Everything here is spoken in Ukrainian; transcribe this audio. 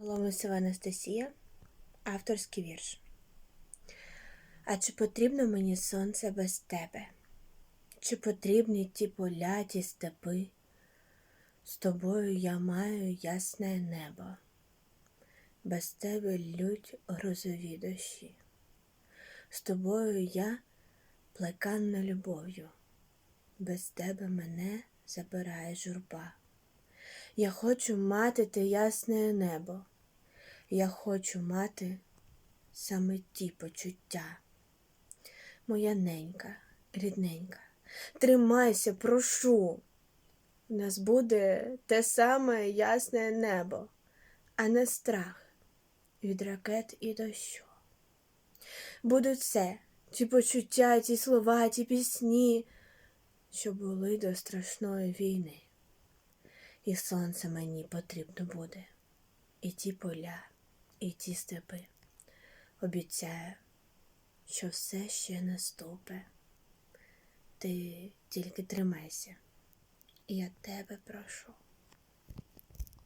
Голомисова Анастасія, авторський вірш. А чи потрібно мені сонце без тебе? Чи потрібні ті поля, ті степи? З тобою я маю ясне небо, без тебе лють грозові дощі. З тобою я плеканна любов'ю, без тебе мене забирає журба. Я хочу мати те ясне небо, я хочу мати саме ті почуття. Моя ненька, рідненька, тримайся, прошу. У нас буде те саме ясне небо, а не страх від ракет і дощу. Будуть все, ті почуття, ті слова, ті пісні, що були до страшної війни. І сонце мені потрібно буде, і ті поля, і ті степи. Обіцяю, що все ще наступе. Ти тільки тримайся, я тебе прошу.